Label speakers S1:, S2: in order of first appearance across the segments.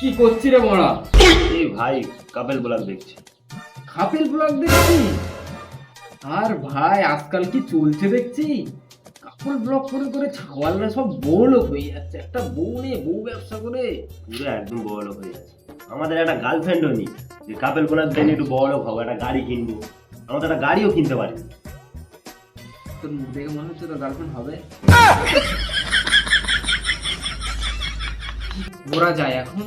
S1: কি করছি রে মোড়া
S2: এই ভাই কাপেল ব্লগ দেখছি।
S1: খাপিল ব্লগ দেখছি? আর ভাই আজকাল কি চলছে দেখছি? কাপল ব্লগ করে করে ছাওয়ালরা সব বড়লোক হয়ে যাচ্ছে। একটা বউ নিয়ে বউ ব্যবসা করে।
S2: পুরো একদম বড় হয়ে যাচ্ছে। আমাদের একটা গার্লফ্রেন্ডও নেই। যে কাপেল ব্লগ দেন একটু বড় হব একটা গাড়ি কিনবো। আমরা তো একটা গাড়িও কিনতে পারি।
S1: তোর দেখে মনে হচ্ছে তোর গার্লফ্রেন্ড হবে? ওরা যায় এখন।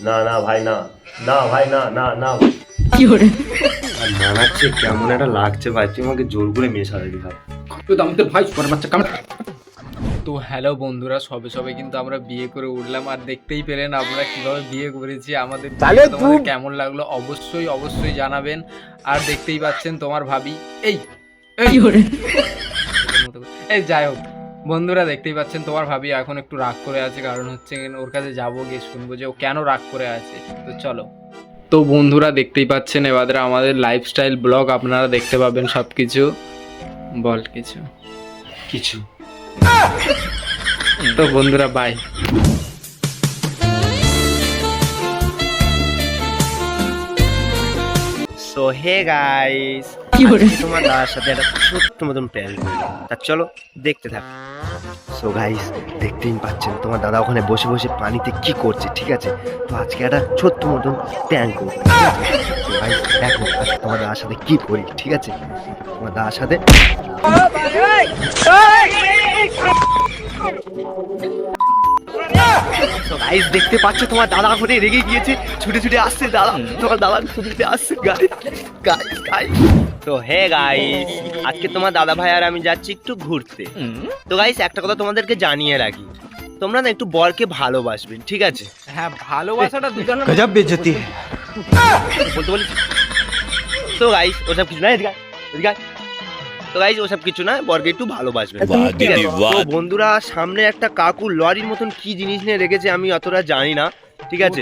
S2: না না ভাই না। না ভাই না না না। আর মানাচ্ছে কেমন একটা লাগছে ভাই। তুই আমাকে জোর করে ভাই।
S1: তো ভাই পরের বাচ্চা কামড়। তো হ্যালো বন্ধুরা সবে সবে কিন্তু আমরা বিয়ে করে উঠলাম। আর দেখতেই পেলেন আমরা কীভাবে বিয়ে করেছি। আমাদের তোমাদের কেমন লাগল অবশ্যই অবশ্যই জানাবেন। আর দেখতেই পাচ্ছেন তোমার ভাবি। এই এই। এই যাই হোক বন্ধুরা দেখতেই পাচ্ছেন তোমার ভাবি এখন একটু রাগ করে আছে কারণ হচ্ছে ওর কাছে যাব গিয়ে শুনব যে ও কেন রাগ করে আছে। তো চলো। তো বন্ধুরা দেখতেই পাচ্ছেন এবারে আমাদের লাইফস্টাইল ব্লগ আপনারা দেখতে পাবেন সব কিছু বল কিছু।
S2: কিছু।
S1: তো বন্ধুরা বাই
S2: সো হে গাইস তোমার দাদার সাথে একটা ছোট্ট মতন প্ল্যান তা চলো দেখতে থাক সো গাইস দেখতেই পাচ্ছেন তোমার দাদা ওখানে বসে বসে পানিতে কি করছে ঠিক আছে তো আজকে একটা ছোট্ট মতন প্ল্যান করব গাইস দেখো তোমার দাদার সাথে কি করি ঠিক আছে তোমার দাদার সাথে গাইস দেখতে পাচ্ছো তোমার দাদা ঘরে রেগে গিয়েছে। ছুটে ছুটে আসছে দাদা। তোমার দাদা ছুটে ছুটে আসছে গাড়ি তো হে গাইস আজকে তোমার দাদা ভাই আর আমি যাচ্ছি একটু ঘুরতে। তো গাইস একটা কথা তোমাদেরকে জানিয়ে রাখি। তোমরা না একটু বরকে ভালোবাসবেন ঠিক আছে?
S1: হ্যাঁ ভালোবাসাটা
S3: দুজন গজব বেজতি।
S2: বলতে বলি তো গাইস ওসব কিছু না এদিকে এদিকে তো গাইস ওসব কিছু না বরকে একটু আছে? তো বন্ধুরা সামনে একটা কাকু লরির মতন কি জিনিস নিয়ে রেখেছে আমি অতটা জানি না ঠিক আছে?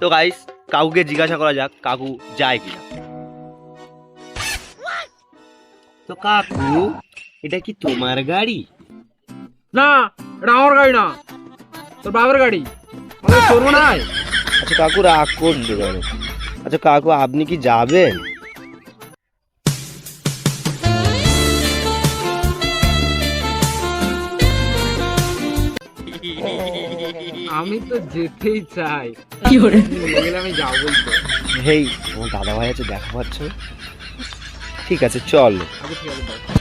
S2: তো গাইস কাকুকে জিজ্ঞাসা করা যাক কাকু যায় কিনা। তো কাকু এটা কি তোমার গাড়ি?
S1: না এটা আমার গাড়ি না। তোর বাবার গাড়ি? মনে হয়?
S2: আচ্ছা কাকু রাগ কেন? আচ্ছা কাকু আপনি কি যাবেন?
S1: আমি তো যেতেই চাই। কি করে? আমি যাব তো।
S2: হেই আমার দাদা ভাই আছে দেখা পাচ্ছ ঠিক আছে চল।
S1: আচ্ছা ঠিক আছে।